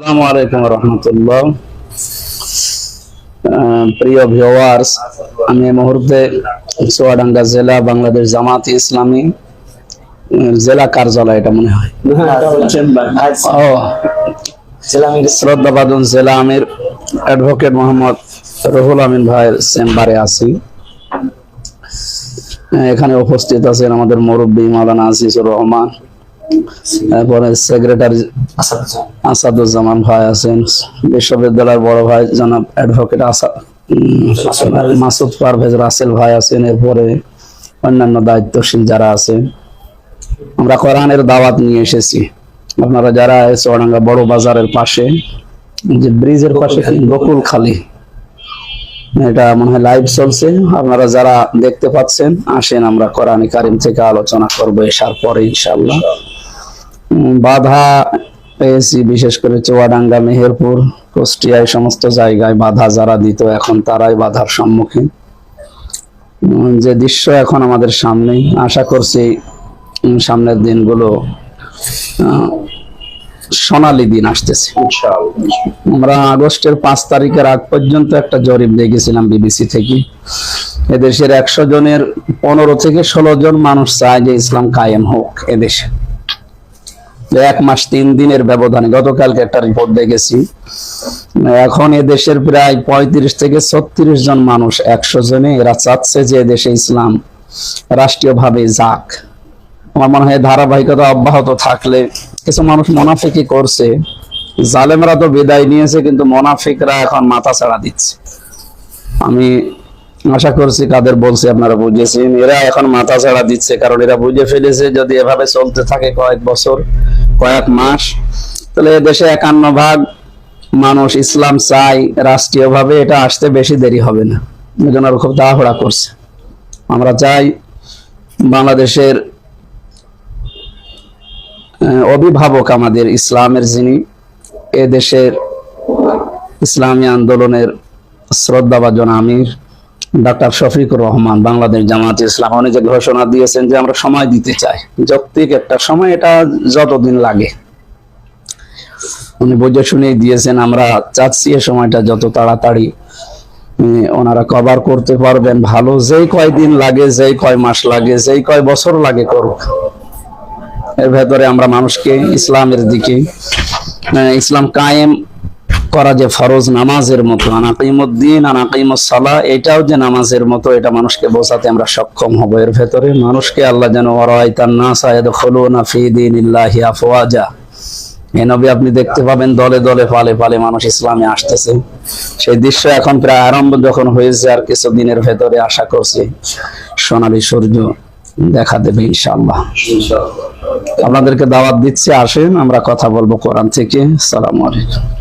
আসসালামু আলাইকুম রহমতুল্লাহ। প্রিয় ভিওয়ার্স আমি এই মুহূর্তে জেলা বাংলাদেশ জামাত ইসলামী জেলা কার্যালয় এটা মনে হয়। জেলা আমির অ্যাডভোকেট মোহাম্মদ রহুল আমিন ভাইয়ের চেম্বারে আছি। এখানে উপস্থিত আছেন আমাদের মুরব্বী মাওলানা আজিজুর রহমান। দায়িত্বশীল যারা আছে। আমরা কোরআনের দাওয়াত নিয়ে এসেছি। আপনারা যারা চৌরাঙ্গা বড় বাজারের পাশে, যে ব্রিজের পাশে বকুল খালি। এটা মনে হয় লাইভ চলছে। আপনারা যারা দেখতে পাচ্ছেন, আসেন, আমরা কোরআন কারিম থেকে আলোচনা করব, এসার পরে ইনশাল্লাহ বাধা পেয়েছি বিশেষ করে চুয়াডাঙ্গা মেহেরপুর কুষ্টিয়া এই সমস্ত জায়গায় বাধা যারা দিত এখন তারাই বাধার সম্মুখীন। যে দৃশ্য এখন আমাদের সামনে আশা করছি সামনের দিনগুলো সোনালী দিন আসতেছে। আমরা আগস্টের পাঁচ তারিখের আগ পর্যন্ত একটা জরিপ দেখেছিলাম বিবিসি থেকে। এদেশের একশো জনের পনেরো থেকে ষোলো জন মানুষ চায় যে ইসলাম কায়েম হোক এদেশে। এক মাস তিন দিনের ব্যবধানে, গতকালকে একটা রিপোর্ট দেখেছি। এখন এদেশের প্রায় পঁয়ত্রিশ থেকে ছত্রিশ জন মানুষ, একশো জনে এরা চাচ্ছে যে এদেশে ইসলাম রাষ্ট্রীয়ভাবে যাক। আমার মনে হয় ধারাবাহিকতা অব্যাহত থাকলে কিছু মানুষ মোনাফিকি করছে। জালেমরা তো বিদায় নিয়েছে, কিন্তু মোনাফিকরা এখন মাথা ছাড়া দিচ্ছে। আমি আশা করছি কাদের বলছি আপনারা বুঝেছেন। এরা এখন মাথা ছাড়া দিচ্ছে, কারণ এরা বুঝে ফেলেছে যদি এভাবে চলতে থাকে কয়েক বছর কয়েক মাস। তাহলে দেশে একান্ন ভাগ মানুষ ইসলাম চাই রাষ্ট্রীয়ভাবে, এটা আসতে বেশি দেরি হবে না। এই জন্য খুব তাড়াহুড়া করছে। আমরা চাই বাংলাদেশের অভিভাবক আমাদের ইসলামের যিনি, এ দেশের ইসলামী আন্দোলনের শ্রদ্ধাভাজন আমির ডাক্তার শফিকুর রহমান, বাংলাদেশ জামাত ইসলাম। উনি যে ঘোষণা দিয়েছেন যে আমরা সময় দিতে চাই, যৌক্তিক একটা সময়, এটা যতদিন লাগে। উনি বুঝে শুনেই দিয়েছেন, আমরা চাচ্ছি এ সময়টা যত তাড়াতাড়ি ওনারা কভার করতে পারবেন। ভালো যেই কয় দিন লাগে, যেই কয় মাস লাগে, যেই কয় বছর লাগে করুক। এর ভেতরে আমরা মানুষকে, ইসলামের দিকে ইসলাম কায়েম করা যে ফরজ নামাজের মতো আনাকিমুদ্দিন আনাকিমুসালা এটাও যে নামাজের মতো এটা মানুষকে বোঝাতে আমরা সক্ষম হব। এর ভেতরে মানুষকে আল্লাহ যেন আফওয়াজা। নবী আপনি দেখতে পাবেন দলে দলে পালে পালে মানুষ ইসলামে আসতেছে। সেই দৃশ্য এখন প্রায় আরম্ভ যখন হয়েছে আর কিছু দিনের ভেতরে আশা করছি সোনালী সূর্য দেখা দেবে ইনশাআল্লাহ। আপনাদেরকে দাওয়াত দিচ্ছি আসেন আমরা কথা বলব কোরআন থেকে। সালাম আলাইকুম।